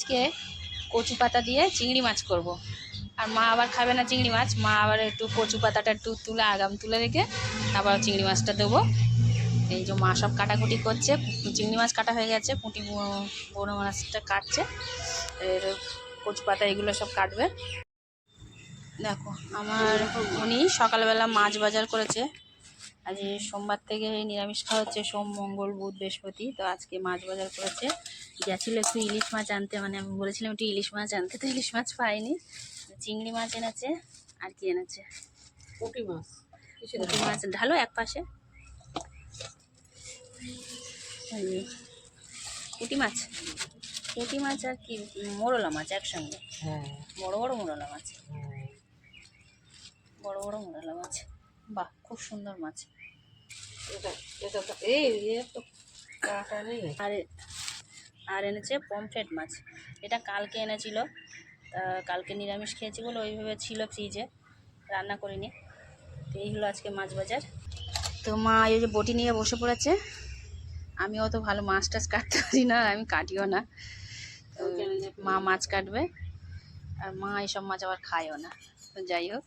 আজকে কচু পাতা দিয়ে চিংড়ি মাছ করব। আর মা আবার খাবে না চিংড়ি মাছ, মা আবার একটু কচু পাতাটা একটু তুলে, আগাম তুলে রেখে তারপর চিংড়ি মাছটা দেবো। এই যে মা সব কাটাকুটি করছে, চিংড়ি মাছ কাটা হয়ে গেছে, পুঁটি বড় মাছটা কাটছে। এর কচু পাতা এগুলো সব কাটবে। দেখো, আমার উনি সকালবেলা মাছ বাজার করেছে। আজ সোমবার থেকে নিরামিষ খাওয়া হচ্ছে সোম মঙ্গল বুধ বৃহস্পতি। তো আজকে মাছ বাজার করেছে। গেছিল একটু ইলিশ মাছ আনতে মানে আমি বলেছিলাম একটু ইলিশ মাছ আনতে তো ইলিশ মাছ পাইনি। চিংড়ি মাছ এনেছে আর কি এনেছে? পুঁটি মাছ। পুঁটি মাছ। ঢালো এক পাশে। পুঁটি মাছ। পুঁটি মাছ আর কি মোরলা মাছ একসঙ্গে। হ্যাঁ। বড় বড় মোরলা মাছ। হ্যাঁ। বড় বড় মোরলা মাছ। বাহ খুব সুন্দর মাছ। আর আর এনেছে পমফ্রেট মাছ। এটা কালকে এনেছিল কালকে নিরামিষ খেয়েছি বলে ওইভাবে ছিল ফ্রিজে রান্না করিনি। তো এই হলো আজকে মাছ বাজার। তো মা এই যে বটি নিয়ে বসে পড়েছে আমি অত ভালো মাছ টাছ কাটতে পারি না আমি কাটিও না। মা মাছ কাটবে আর মা এইসব মাছ আবার খায়ও না। তো যাই হোক।